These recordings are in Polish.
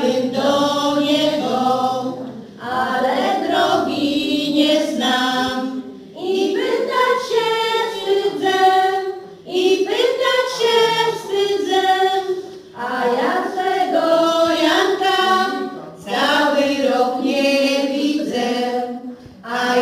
bym do niego, ale drogi nie znam. I pytać się wstydzę, i pytać się wstydzę, a ja tego Janka cały rok nie widzę. A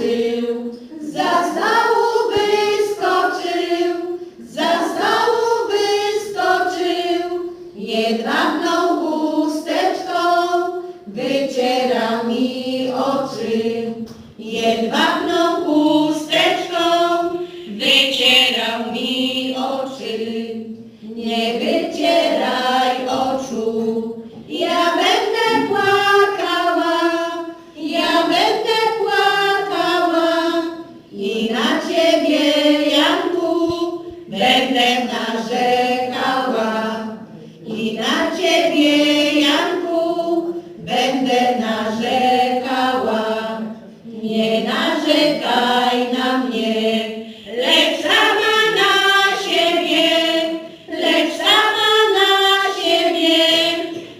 skoczył, za stołu wyskoczył, za stołu wyskoczył, jedwabną chusteczką wyciera mi oczy, jedwabną narzekała i na ciebie, Janku, będę narzekała. Nie narzekaj na mnie, lecz sama na siebie, lecz sama na siebie.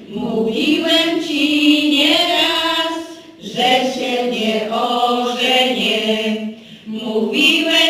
Mówiłem ci nieraz, że się nie ożenię. Mówiłem